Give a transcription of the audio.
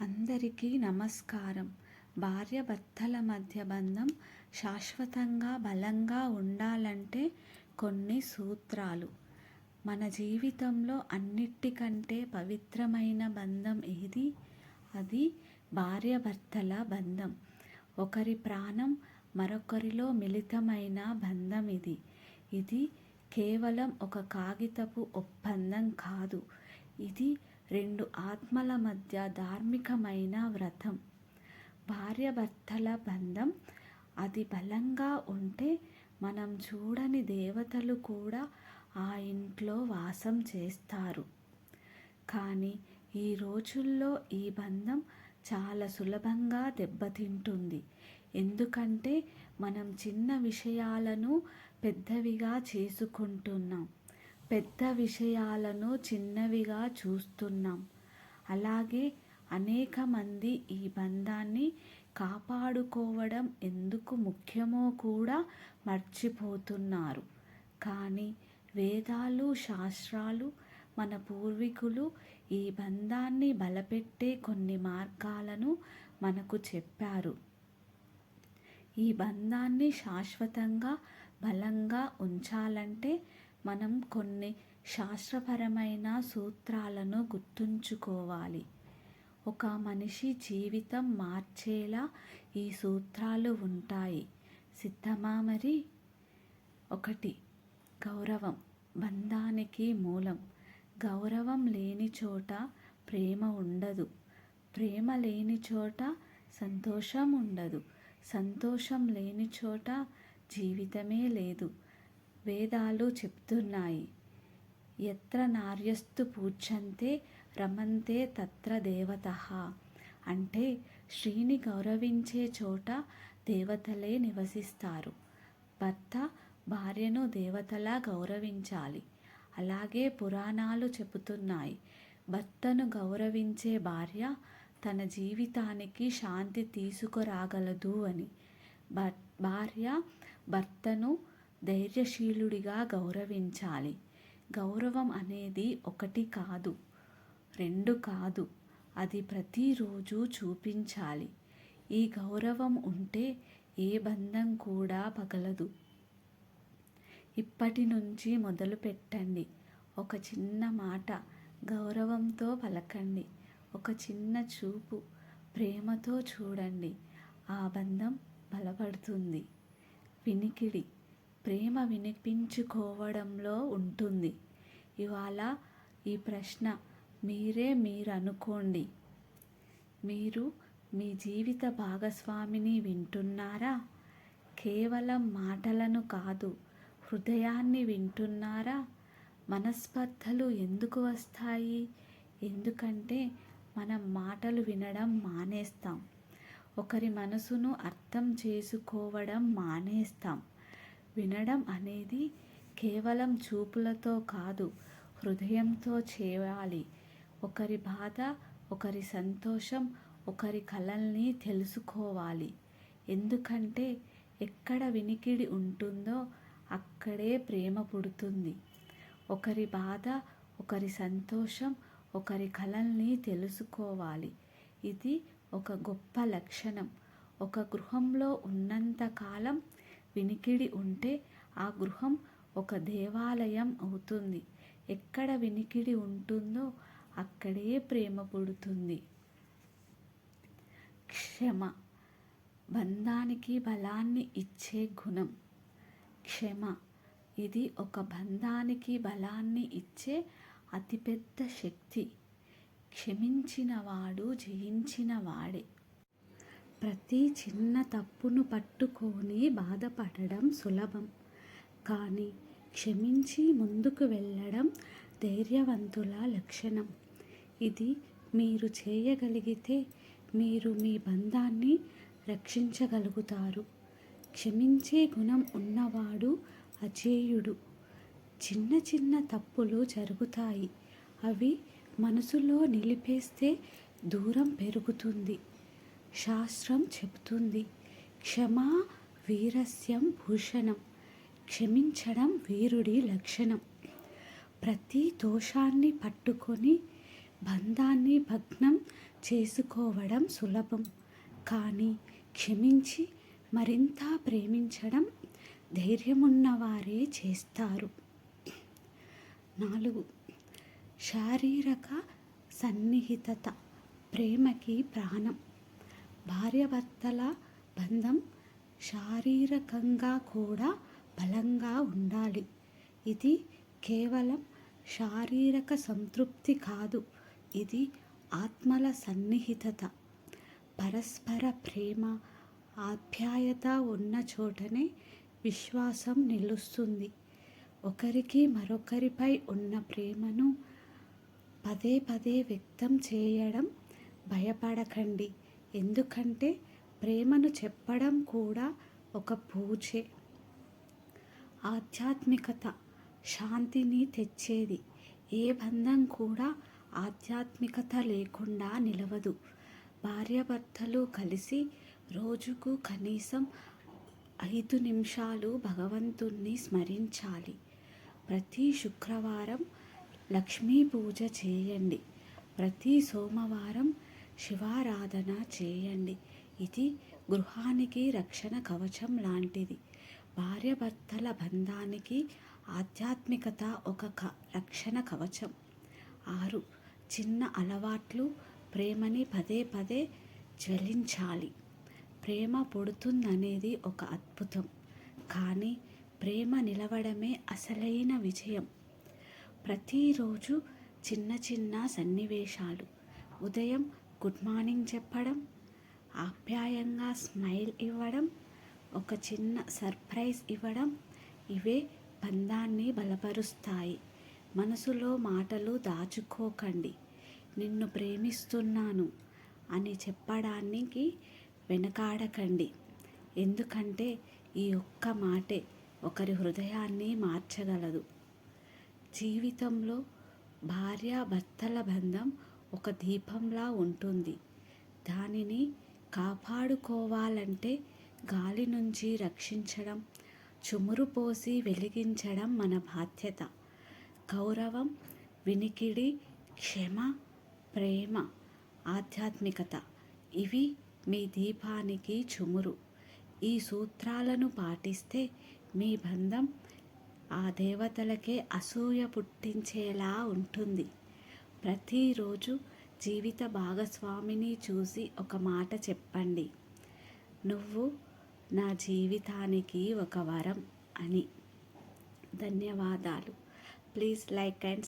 అందరికీ నమస్కారం. భార్యాభర్తల మధ్య బంధం శాశ్వతంగా బలంగా ఉండాలంటే కొన్ని సూత్రాలు. మన జీవితంలో అన్నిటికంటే పవిత్రమైన బంధం ఏది? అది భార్యాభర్తల బంధం. ఒకరి ప్రాణం మరొకరిలో మిళితమైన బంధం ఇది. ఇది కేవలం ఒక కాగితపు ఒప్పందం కాదు. ఇది రెండు ఆత్మల మధ్య ధార్మికమైన వ్రతం. భార్యాభర్తల బంధం అది బలంగా ఉంటే మనం చూడని దేవతలు కూడా ఆ ఇంట్లో వాసం చేస్తారు. కానీ ఈ రోజుల్లో ఈ బంధం చాలా సులభంగా దెబ్బతింటుంది. ఎందుకంటే మనం చిన్న విషయాలను పెద్దవిగా చేసుకుంటున్నాం. పెద్ద విషయాలను చిన్నవిగా చూస్తున్నాం. అలాగే అనేక మంది ఈ బంధాన్ని కాపాడుకోవడం ఎందుకు ముఖ్యమో కూడా మర్చిపోతున్నారు. కానీ వేదాలు శాస్త్రాలు మన పూర్వీకులు ఈ బంధాన్ని బలపెట్టే కొన్ని మార్గాలను మనకు చెప్పారు. ఈ బంధాన్ని శాశ్వతంగా బలంగా ఉంచాలంటే మనం కొన్ని శాస్త్రపరమైన సూత్రాలను గుర్తుంచుకోవాలి. ఒక మనిషి జీవితం మార్చేలా ఈ సూత్రాలు ఉంటాయి. సిద్ధమా మరి? ఒకటి గౌరవం. బంధానికి మూలం. గౌరవం లేని చోట ప్రేమ ఉండదు. ప్రేమ లేని చోట సంతోషం ఉండదు. సంతోషం లేని చోట జీవితమే లేదు. వేదాలు చెప్తున్నాయి. ఎత్ర నార్యస్తు పూజ్యంతే రమంతే తత్ర దేవత. అంటే శ్రీని గౌరవించే చోట దేవతలే నివసిస్తారు. భర్త భార్యను దేవతలా గౌరవించాలి. అలాగే పురాణాలు చెబుతున్నాయి. భర్తను గౌరవించే భార్య తన జీవితానికి శాంతి తీసుకురాగలదు అని. భార్య భర్తను ధైర్యశీలుడిగా గౌరవించాలి. గౌరవం అనేది ఒకటి కాదు రెండు కాదు అది ప్రతిరోజు చూపించాలి. ఈ గౌరవం ఉంటే ఏ బంధం కూడా పగలదు. ఇప్పటి నుంచి మొదలు పెట్టండి ఒక చిన్న మాట గౌరవంతో పలకండి. ఒక చిన్న చూపు ప్రేమతో చూడండి. ఆ బంధం బలపడుతుంది. వినికిడి. ప్రేమ వినిపించుకోవడంలో ఉంటుంది. ఇవాళ ఈ ప్రశ్న మీరే మీరు అనుకోండి మీరు మీ జీవిత భాగస్వామిని వింటున్నారా? కేవలం మాటలను కాదు హృదయాన్ని వింటున్నారా? మనస్పర్ధలు ఎందుకు వస్తాయి? ఎందుకంటే మనం మాటలు వినడం మానేస్తాం. ఒకరి మనసును అర్థం చేసుకోవడం మానేస్తాం. వినడం అనేది కేవలం చూపులతో కాదు హృదయంతో చేయాలి ఒకరి బాధ ఒకరి సంతోషం ఒకరి కళల్ని తెలుసుకోవాలి. ఎందుకంటే ఎక్కడ వినికిడి ఉంటుందో అక్కడే ప్రేమ పుడుతుంది. ఒకరి బాధ ఒకరి సంతోషం ఒకరి కళల్ని తెలుసుకోవాలి. ఇది ఒక గొప్ప లక్షణం. ఒక గృహంలో ఉన్నంతకాలం వినికిడి ఉంటే ఆ గృహం ఒక దేవాలయం అవుతుంది. ఎక్కడ వినికిడి ఉంటుందో అక్కడే ప్రేమ పుడుతుంది. క్షమ బంధానికి బలాన్ని ఇచ్చే గుణం. క్షమ ఇది ఒక బంధానికి బలాన్ని ఇచ్చే అతిపెద్ద శక్తి. క్షమించినవాడు జయించినవాడే. ప్రతి చిన్న తప్పును పట్టుకొని బాధపడడం సులభం. కానీ క్షమించి ముందుకు వెళ్ళడం ధైర్యవంతుల లక్షణం. ఇది మీరు చేయగలిగితే మీరు మీ బంధాన్ని రక్షించగలుగుతారు. క్షమించే గుణం ఉన్నవాడు అజేయుడు. చిన్న చిన్న తప్పులు జరుగుతాయి. అవి మనసులో నిలిపేస్తే దూరం పెరుగుతుంది. శాస్త్రం చెబుతుంది. క్షమా వీరస్యం భూషణం. క్షమించడం వీరుడి లక్షణం. ప్రతి దోషాన్ని పట్టుకొని బంధాన్ని భగ్నం చేసుకోవడం సులభం. కానీ క్షమించి మరింత ప్రేమించడం ధైర్యమున్నవారే చేస్తారు. నాలుగు. శారీరక సన్నిహితత. ప్రేమకి ప్రాణం. భార్యాభర్తల బంధం శారీరకంగా కూడా బలంగా ఉండాలి. ఇది కేవలం శారీరక సంతృప్తి కాదు ఇది ఆత్మల సన్నిహితత. పరస్పర ప్రేమ ఆప్యాయత ఉన్న చోటనే విశ్వాసం నిలుస్తుంది. ఒకరికి మరొకరిపై ఉన్న ప్రేమను పదే పదే వ్యక్తం చేయడం భయపడకండి. ఎందుకంటే ప్రేమను చెప్పడం కూడా ఒక పూజే. ఆధ్యాత్మికత శాంతిని తెచ్చేది. ఏ బంధం కూడా ఆధ్యాత్మికత లేకుండా నిలవదు. భార్యాభర్తలు కలిసి రోజుకు కనీసం ఐదు నిమిషాలు భగవంతుణ్ణి స్మరించాలి. ప్రతి శుక్రవారం లక్ష్మీ పూజ చేయండి. ప్రతి సోమవారం శివారాధన చేయండి. ఇది గృహానికి రక్షణ కవచం లాంటిది. భార్యాభర్తల బంధానికి ఆధ్యాత్మికత ఒక క రక్షణ కవచం. ఆరు. చిన్న అలవాట్లు ప్రేమని పదే పదే జ్వలించాలి. ప్రేమ పుడుతుందనేది ఒక అద్భుతం. కానీ ప్రేమ నిలవడమే అసలైన విజయం. ప్రతిరోజు చిన్న చిన్న సన్నివేశాలు. ఉదయం గుడ్ మార్నింగ్ చెప్పడం ఆప్యాయంగా స్మైల్ ఇవ్వడం ఒక చిన్న సర్ప్రైజ్ ఇవ్వడం ఇవే బంధాన్ని బలపరుస్తాయి. మనసులో మాటలు దాచుకోకండి. నిన్ను ప్రేమిస్తున్నాను అని చెప్పడానికి వెనకాడకండి. ఎందుకంటే ఈ ఒక్క మాటే ఒకరి హృదయాన్ని మార్చగలదు. జీవితంలో భార్యాభర్తల బంధం ఒక దీపంలా ఉంటుంది. దానిని కాపాడుకోవాలంటే గాలి నుంచి రక్షించడం చుమురు పోసి వెలిగించడం మన బాధ్యత. గౌరవం వినికిడి క్షమ ప్రేమ ఆధ్యాత్మికత ఇవి మీ దీపానికి చుమురు. ఈ సూత్రాలను పాటిస్తే మీ బంధం ఆ దేవతలకే అసూయ పుట్టించేలా ఉంటుంది. ప్రతిరోజు జీవిత భాగస్వామిని చూసి ఒక మాట చెప్పండి. నువ్వు నా జీవితానికి ఒక వరం అని. ధన్యవాదాలు. Please like and